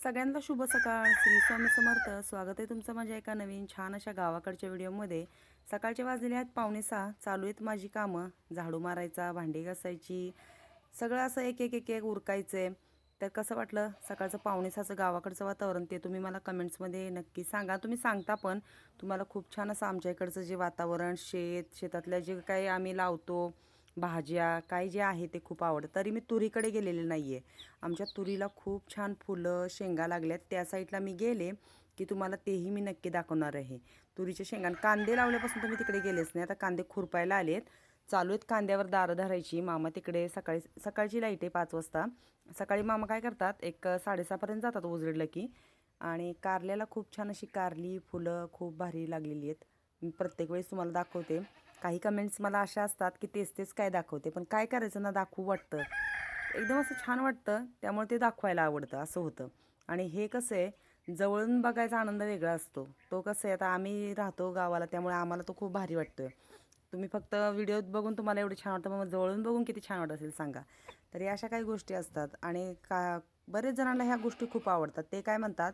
सगळ्यांना शुभ सकाळ. श्री स्वामी समर्थ. स्वागत आहे तुमचं माझ्या एका नवीन छान अशा गावाकडच्या व्हिडिओमध्ये. सकाळचे वाजलेले आहेत पावणे सहा. चालू आहेत माझी कामं. झाडू मारायचा भांडी घासायची. सगळं असं एक एक एक एक उरकायचं आहे तर कसं वाटलं? सकाळचं पावणे सहाचं गावाकडचं वातावरण ते तुम्ही मला कमेंट्समध्ये नक्की सांगा. तुम्ही सांगता पण तुम्हाला खूप छान असं आमच्या इकडचं जे वातावरण शेत शेतातल्या जे काही आम्ही लावतो भाज्या काय जे आहे ते खूप आवडतं. तरी मी तुरीकडे गेलेले नाही आहे आमच्या तुरीला खूप छान फुलं शेंगा लागल्यात. त्या साईडला मी गेले की तुम्हाला तेही मी नक्की दाखवणार आहे. तुरीच्या शेंगा कांदे लावल्यापासून तर मी तिकडे गेलेच नाही. आता कांदे खुरपायला आलेत. चालू आहेत कांद्यावर दारं धरायची. मामा तिकडे सकाळी सकाळची लाइट आहे पाच वाजता. सकाळी मामा काय करतात? एक साडेसहापर्यंत जातात उजळलं की. आणि कारल्याला खूप छान अशी कारली फुलं खूप भारी लागलेली आहेत. मी प्रत्येक वेळेस तुम्हाला दाखवते. काही कमेंट्स मला अशा असतात की तेच तेच काय दाखवते पण काय करायचं ना दाखवू वाटतं. एकदम असं छान वाटतं त्यामुळे ते दाखवायला आवडतं असं होतं. आणि हे कसं आहे जवळून बघायचा आनंद वेगळा असतो. तो कसं आहे आता आम्ही राहतो गावाला त्यामुळे आम्हाला तो खूप भारी वाटतो तुम्ही फक्त व्हिडिओत बघून तुम्हाला एवढं छान वाटतं मग जवळून बघून किती छान वाटत असेल सांगा. तर या अशा काही गोष्टी असतात. आणि का बरेच जणांना ह्या गोष्टी खूप आवडतात. ते काय म्हणतात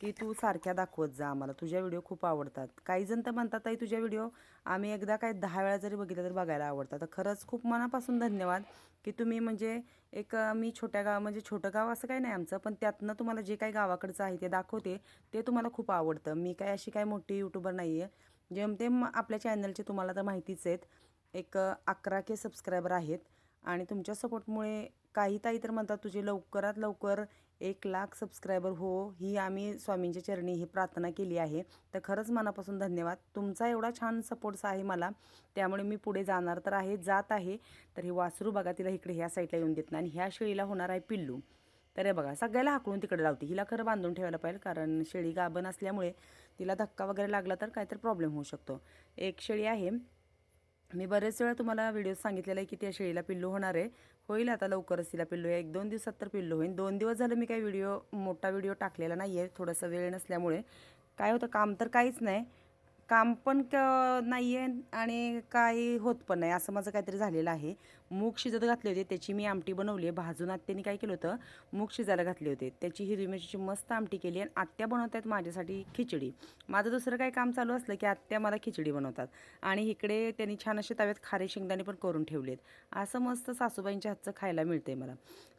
की तू सारख्या दाखवत जा आम्हाला. तुझ्या व्हिडिओ खूप आवडतात. काही जण तर म्हणतात ताई तुझ्या व्हिडिओ आम्ही एकदा काय दहा वेळा जरी बघितलं तरी बघायला आवडतात. तर खरंच खूप मनापासून धन्यवाद की तुम्ही म्हणजे एक मी छोट्या गाव म्हणजे छोटं गाव असं काही नाही आमचं पण त्यातनं तुम्हाला जे काही गावाकडचं आहे ते दाखवते ते तुम्हाला खूप आवडतं. मी काय अशी काय मोठी यूट्यूबर नाही आहे जेमतेम आपल्या चॅनलचे तुम्हाला तर माहितीच आहेत. एक अकरा के सबस्क्रायबर आहेत. आणि तुमच्या सपोर्टमुळे काही ताई तर म्हणतात तुझे लवकरात लवकर एक लाख सबस्क्रायबर हो ही आम्ही स्वामींच्या चरणी ही प्रार्थना केली आहे. तर खरंच मनापासून धन्यवाद. तुमचा एवढा छान सपोर्ट्स आहे मला. त्यामुळे मी पुढे जाणार तर आहे जात आहे. तर हे वासरू बघा तिला इकडे ह्या साईडला येऊन देत नाही. आणि ह्या शेळीला होणार आहे पिल्लू. तर हे बघा सगळ्याला हाकडून तिकडे लावते. हिला खरं बांधून ठेवायला पाहिजे कारण शेळी गाभण असल्यामुळे तिला धक्का वगैरे लागला तर काहीतरी प्रॉब्लेम होऊ शकतो. एक शेळी आहे. मी बरेच वेळा तुम्हाला व्हिडिओ सांगितलेला आहे की त्या शेळीला पिल्लू होणार आहे. होईल आता लवकरच तिला पिल्लू आहे एक दोन दिवसात तर पिल्लू होईल दोन दिवस झालं मी काही व्हिडिओ मोठा व्हिडिओ टाकलेला नाही आहे थोडासा वेळ नसल्यामुळे. काय होतं काम तर काहीच नाही. काम पण क नाही आहे आणि काही होत पण नाही. असं माझं काहीतरी झालेलं आहे. मूग शिजत घातले होते त्याची मी आमटी बनवली आहे. भाजून आत्याने काय केलं होतं मूग शिजायला घातले होते. त्याची हिरवी मिरचीची मस्त आमटी केली आणि आत्या बनवत आहेत माझ्यासाठी खिचडी. माझं दुसरं काय काम चालू असलं की आत्या मला खिचडी बनवतात. आणि इकडे त्यांनी छान असे तव्यात खारे शेंगदाणे पण करून ठेवलेत. असं मस्त सासूबाईंच्या हातचं खायला मिळते मला.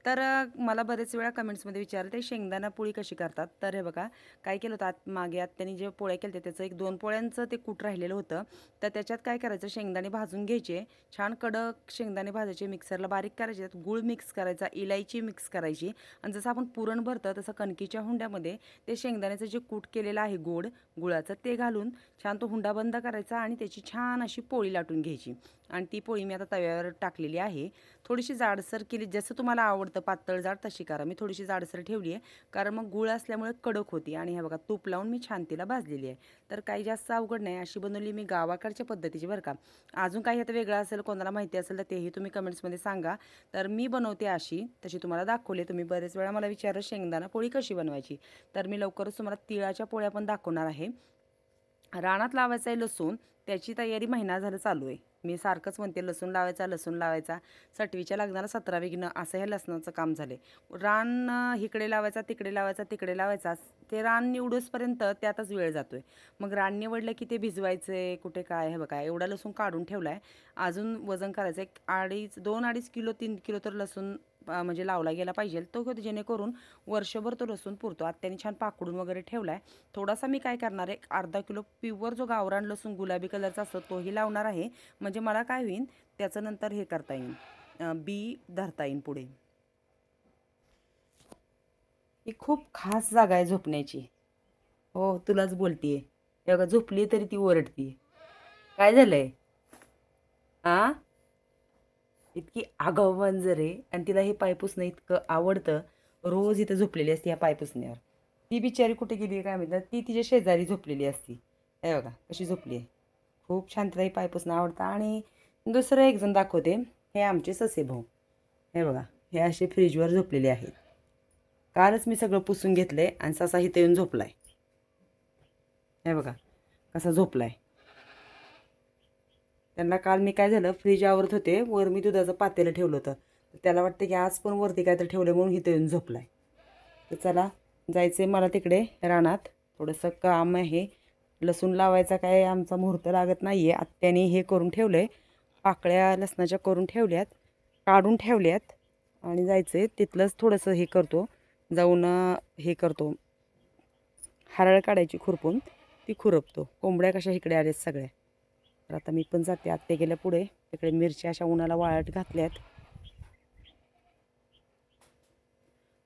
तर मला बरेच वेळा कमेंट्समध्ये विचारते शेंगदाणा पोळी कशी करतात? तर हे बघा काय केलं होतं आत मागे आत्याने जे पोळ्या केल्या होत्या त्याचं एक दोन पोळ्यांचं ते कूट राहिलेलं होतं. तर त्याच्यात काय करायचं शेंगदाणे भाजून घ्यायचे छान कडक शेंगदाणे भाजायचे मिक्सरला बारीक करायचे त्यात गुळ मिक्स करायचा इलायची मिक्स करायची. आणि जसं आपण पुरण भरतं तसं कणकीच्या हुंड्यामध्ये ते शेंगदाण्याचं जे कूट केलेलं आहे गोड गुळाचं ते घालून छान तो हुंडा बंद करायचा आणि त्याची छान अशी पोळी लाटून घ्यायची. आणि ती पोळी मी आता तव्यावर टाकलेली आहे. थोडीशी जाडसर केली जसं तुम्हाला आवडतं पातळ जाड तशी करा. मी थोडीशी जाडसर ठेवली आहे कारण मग गुळ असल्यामुळे कडक होती आणि हे बघा तूप लावून मी छान तिला भाजलेली आहे. तर काही जास्त अवघड नाही अशी बनवली मी गावाकडच्या पद्धतीची बरं का. अजून काही आता वेगळं असेल कोणाला माहिती असेल तर तेही तुम्ही कमेंट्समध्ये सांगा. तर मी बनवते अशी तशी तुम्हाला दाखवले तुम्ही बरेच वेळा मला विचारलं शेंगदाणा पोळी कशी बनवायची? तर मी लवकरच तुम्हाला तिळाच्या पोळ्या पण दाखवणार आहे. रानात लावायचं आहे लसूण त्याची तयारी महिना झालं चालू आहे. मी सारखंच म्हणते लसूण लावायचा लसूण लावायचा. सटवीच्या लग्नाला सतरा विघ्न असं हे लसणाचं काम झाले रान इकडे लावायचा तिकडे लावायचा तिकडे लावायचा. ते रान निवडूसपर्यंत त्यातच वेळ जातो आहे मग रान निवडलं की ते भिजवायचं कुठे काय हे बघा एवढा लसूण काढून ठेवला आहे अजून वजन करायचं एक अडीच दोन अडीच किलो तीन किलो तर लसूण म्हणजे लावला गेला पाहिजे. तो होतो जेणेकरून वर्षभर तो लसूण पुरतो. आत्याने छान पाकडून वगैरे ठेवला आहे थोडासा मी काय करणार आहे अर्धा किलो प्युअर जो गावरान लसूण गुलाबी कलरचा असतो तोही लावणार आहे. म्हणजे मला काय होईल त्याचं नंतर हे करता येईल बी धरता येईल पुढे. ही खूप खास जागा आहे झोपण्याची. हो तुलाच बोलतीये. हे बघा झोपली तरी ती ओरडतीये. काय झालंय? आ? इतकी आगाऊ मंजर आहे आणि तिला हे पाय पुसणं इतकं आवडतं रोज इथं झोपलेली असते ह्या पाय पुसण्यावर ती बिचारी कुठे गेली काय म्हणतात ती तिच्या शेजारी झोपलेली असती. हे बघा कशी झोपली आहे. खूप छान तिला पाय आवडतं. आणि दुसरं एक जण दाखवते हे आमचे ससे भाऊ. हे बघा हे असे फ्रीजवर झोपलेले आहेत. कालच मी सगळं पुसून घेतलं आहे आणि ससा इथं येऊन झोपला आहे हे बघा कसा आहे त्यांना काल मी काय झालं फ्रीज आवरत होते वर मी दुधाचं पातेलं ठेवलं होतं. तर त्याला वाटतं की आज पण वरती काय तर ठेवलं म्हणून इथं येऊन झोपलाय. तर चला जायचे मला तिकडे रानात. थोडंसं काम आहे. लसूण लावायचा काय आमचा मुहूर्त लागत नाही आहे आत्याने हे करून ठेवलं आहे पाकळ्या लसणाच्या करून ठेवल्यात काढून ठेवल्यात. आणि जायचं आहे तिथलंच थोडंसं हे करतो. जाऊन हे करतो. हरळ काढायची खुरपून ती खुरपतो. कोंबड्या कशा इकडे आल्यात सगळ्या. तर आता मी पण जाते आत्ते गेल्या पुढे तिकडे मिरच्या अशा उन्हाला वाळत घातल्यात.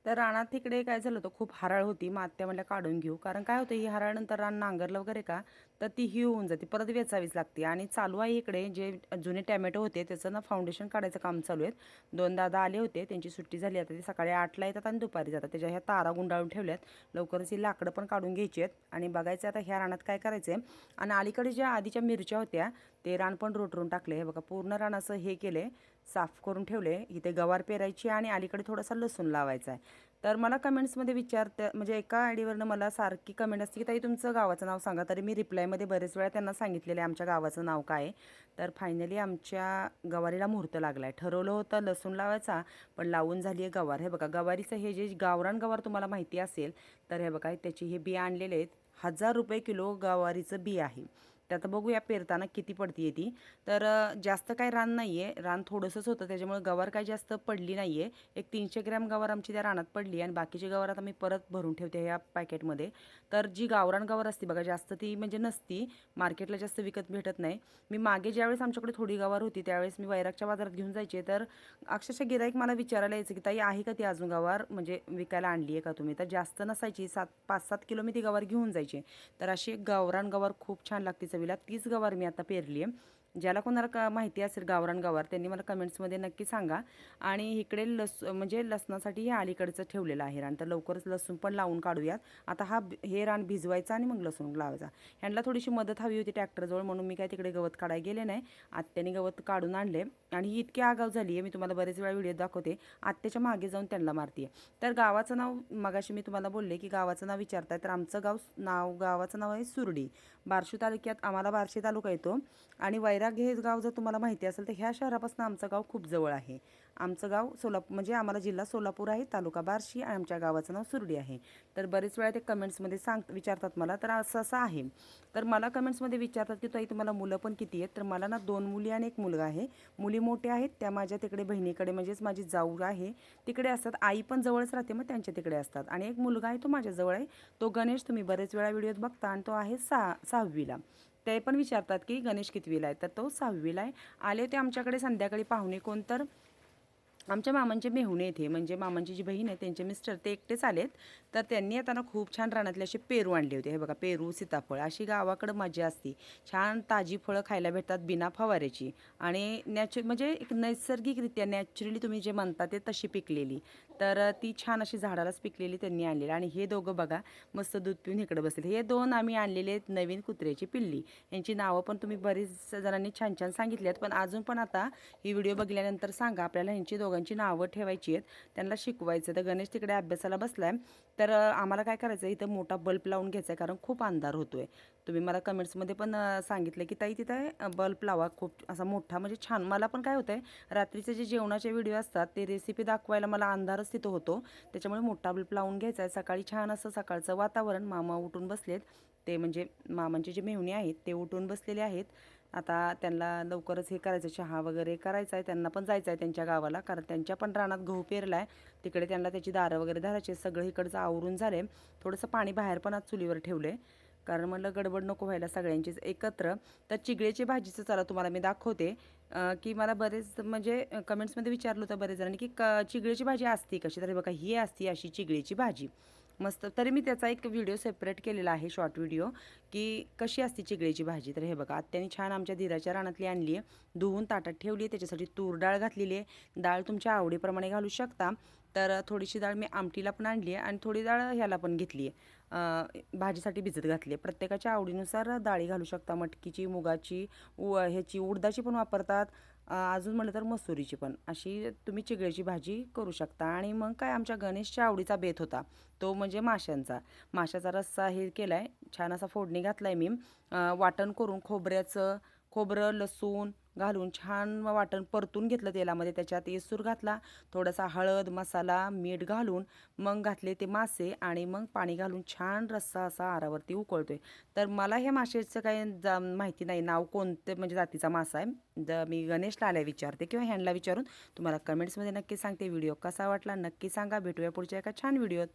तर रानात तिकडे काय झालं होतं खूप हराळ होती. मग आत्या म्हणल्या काढून घेऊ. कारण काय होतं ही हराळनंतर रान नांगरलं वगैरे का तर ती ही होऊन जाते परत वेचावीच लागते. आणि चालू आहे इकडे जे जुने टॅमॅटो होते त्याचं ना फाउंडेशन काढायचं काम चालू आहेत. दोन दादा आले होते त्यांची सुट्टी झाली आता ते सकाळी आठला येतात आणि दुपारी जातात. त्याच्या ह्या तारा गुंडाळून ठेवल्यात. लवकरच ही लाकडं पण काढून घ्यायची आहेत. आणि बघायचं आता ह्या रानात काय करायचं आहे आणि अलीकडे ज्या आधीच्या मिरच्या होत्या ते रान पण रोटरून टाकले. हे बघा पूर्ण रान असं हे आहे साफ करून ठेवले इथे गवार पेरायची आणि अलीकडे थोडासा लसूण लावायचा आहे. तर मला कमेंट्समध्ये विचारते म्हणजे एका आयडीवरनं मला सारखी कमेंट असते की ताई तुमचं गावाचं नाव सांगा. तरी मी रिप्लायमध्ये बरेच वेळा त्यांना सांगितलेलं आहे आमच्या गावाचं नाव काय आहे. तर फायनली आमच्या गवारीला मुहूर्त लागला आहे ठरवलं होतं लसूण लावायचा पण लावून झाली आहे गवार. हे बघा गवारीचं हे जे गावरान गवार तुम्हाला माहिती असेल तर हे बघा त्याची हे बिया आणलेले आहेत. हजार रुपये किलो गवारीचं बी आहे. तर आता बघूया पेरताना किती पडती ती. तर जास्त काय रान नाही आहे रान थोडंसंच होतं. त्याच्यामुळे गवार काय जास्त पडली नाही आहे एक तीनशे ग्रॅम गवार आमची त्या रानात पडली आणि बाकीची गवार आता मी परत भरून ठेवते ह्या पॅकेटमध्ये. तर जी गावरान गवार असते बघा जास्त ती म्हणजे नसती. मार्केटला जास्त विकत भेटत नाही. मी मागे ज्यावेळेस आमच्याकडे थोडी गवार होती त्यावेळेस मी वैरागच्या बाजारात घेऊन जायचे. तर अक्षरशः गिराईक मला विचारायला यायचं की ताई आहे का ती अजून गवार? म्हणजे विकायला आणली आहे का तुम्ही? तर जास्त नसायची. सात पाच सात किलो मी ती गवार घेऊन जायची. तर अशी गवरान गावरान गवार खूप छान लागते चवीला तीच गवार मी आता पेरली आहे ज्याला कोणाला का माहिती असेल गावरान गवार त्यांनी मला कमेंट्समध्ये नक्की सांगा. आणि इकडे लस म्हणजे लसणासाठी हे अलीकडचं ठेवलेलं आहे रान. तर लवकरच लसूण पण लावून काढूयात. आता हा हे रान भिजवायचा आणि मग लसूण लावायचा. ह्यांना थोडीशी मदत हवी होती ट्रॅक्टरजवळ म्हणून मी काय तिकडे गवत काढायला गेले नाही. आत्याने गवत काढून आणले. आणि ही इतकी आगाव झाली आहे मी तुम्हाला बरेच वेळा व्हिडिओ दाखवते. आत्याच्या मागे जाऊन त्यांना मारते तर गावाचं नाव मगाशी मी तुम्हाला बोलले की गावाचं नाव विचारताय. तर आमचं गाव नाव गावाचं नाव आहे सुरडी. बार्शी तालुक्यात आम्हाला बार्शी तालुका येतो. आणि वैराग हे गाव जर तुम्हाला माहिती असेल तर ह्या शहरापासून आमचं गाव खूप जवळ आहे. आमचं गाव सोलापूर म्हणजे आम्हाला जिल्हा सोलापूर आहे तालुका बार्शी आणि आमच्या गावाचं नाव सुरडी आहे. तर बरेच वेळा ते कमेंट्समध्ये सांग विचारतात मला. तर असं असं आहे. तर मला कमेंट्समध्ये विचारतात की ताई तुम्हाला मुलं पण किती आहेत? तर मला ना दोन मुली आणि एक मुलगा आहे. मुली मोठ्या आहेत त्या माझ्या तिकडे बहिणीकडे म्हणजेच माझी जाऊ आहे तिकडे असतात. आई पण जवळच राहते मग त्यांच्या तिकडे असतात. आणि एक मुलगा आहे तो माझ्याजवळ आहे. तो गणेश तुम्ही बरेच वेळा व्हिडिओत बघता आणि तो आहे सहा सहावीला. ते पण विचारतात की गणेश कितवीला आहे? तर तो सहावीला आहे. आले होते आमच्याकडे संध्याकाळी पाहुणे कोण? तर आमच्या मामांचे मेहुणे येथे म्हणजे मामांची जी बहीण आहे त्यांचे मिस्टर ते एकटेच आलेत. तर त्यांनी येताना खूप छान रानातले असे पेरू आणले होते. हे बघा पेरू सीताफळ अशी गावाकडं मजा असते. छान ताजी फळं खायला भेटतात बिना फवाऱ्याची. आणि नॅचर म्हणजे एक नैसर्गिकरित्या नॅचरली तुम्ही जे म्हणता ते तशी पिकलेली. तर ती छान अशी झाडालाच पिकलेली त्यांनी आणलेली. आणि हे दोघं बघा मस्त दूध पिऊन इकडे बसले हे दोन आम्ही आणलेले आहेत नवीन कुत्र्याची पिल्ली. यांची नावं पण तुम्ही बरीच जणांनी छान छान सांगितली आहेत. पण अजून पण आता ही व्हिडिओ बघितल्यानंतर सांगा आपल्याला ह्यांची दोघांची नावं ठेवायची आहेत. त्यांना शिकवायचं तर गणेश तिकडे अभ्यासाला बसलाय. तर आम्हाला काय करायचं आहे इथं मोठा बल्ब लावून घ्यायचा आहे कारण खूप अंधार होतोय. तुम्ही मला कमेंट्समध्ये पण सांगितलं की ताई तिथं बल्ब लावा. खूप असा मोठा म्हणजे छान. मला पण काय होतं आहे रात्रीचे जे जेवणाचे व्हिडिओ असतात ते रेसिपी दाखवायला मला अंधारच तिथं होतो. त्याच्यामुळे मोठा बल्ब लावून घ्यायचा आहे. सकाळी छान असं सकाळचं वातावरण. मामा उठून बसलेत. ते म्हणजे मामांचे जे मेहुणे आहेत ते उठून बसलेले आहेत. आता त्यांना लवकरच हे करायचं चहा वगैरे करायचं आहे त्यांना पण जायचं आहे त्यांच्या गावाला कारण त्यांच्या पण रानात गहू पेरला आहे तिकडे त्यांना त्याची दारं वगैरे धरायची सगळं इकडचं आवरून झाले. थोडंसं पाणी बाहेर पण आज चुलीवर ठेवले कारण म्हटलं गडबड नको व्हायला सगळ्यांचीच एकत्र. तर चिगळेची भाजीचं चला तुम्हाला मी दाखवते. की मला बरेच म्हणजे कमेंट्समध्ये विचारलं होतं बरेच जणांनी की क चिगळेची भाजी असती कशी? तरी बघा ही असती अशी चिगळेची भाजी. मस्त. तरी मी त्याचा एक व्हिडिओ सेपरेट केलेला आहे शॉर्ट व्हिडिओ की कशी असते चिगळेची भाजी. तर हे बघा आत्याने छान आमच्या धीराच्या रानातली आणली आहे. धुवून ताटात ठेवली आहे त्याच्यासाठी तूर डाळ घातलेली आहे. डाळ तुमच्या आवडीप्रमाणे घालू शकता. तर थोडीशी डाळ मी आमटीला पण आणली आहे आणि थोडी डाळ ह्याला पण घेतली आहे. भाजीसाठी भिजत घातली आहे. प्रत्येकाच्या आवडीनुसार डाळी घालू शकता. मटकीची मुगाची उ ह्याची उडदाची पण वापरतात. अजून म्हटलं तर मसुरीची पण. अशी तुम्ही चिगळ्याची भाजी करू शकता. आणि मग काय आमच्या गणेशच्या आवडीचा बेत होता. तो म्हणजे माशांचा. माशाचा रस्सा हे केला आहे छान असा फोडणी घातला आहे मी वाटण करून खोबऱ्याचं खोबरं लसूण घालून छान वाटण परतून घेतलं तेलामध्ये. त्याच्यात येसूर घातला थोडासा हळद मसाला मीठ घालून मग घातले ते मासे आणि मग पाणी घालून छान रस्सा असा आरावरती उकळतोय. तर मला हे माशाचं काही जा माहिती नाही नाव कोणते म्हणजे जातीचा मासा आहे ज मी गणेशला आल्या विचारते किंवा ह्यांना विचारून तुम्हाला कमेंट्समध्ये नक्की सांगते. व्हिडिओ कसा वाटला नक्की सांगा. भेटूया पुढच्या एका छान व्हिडिओत.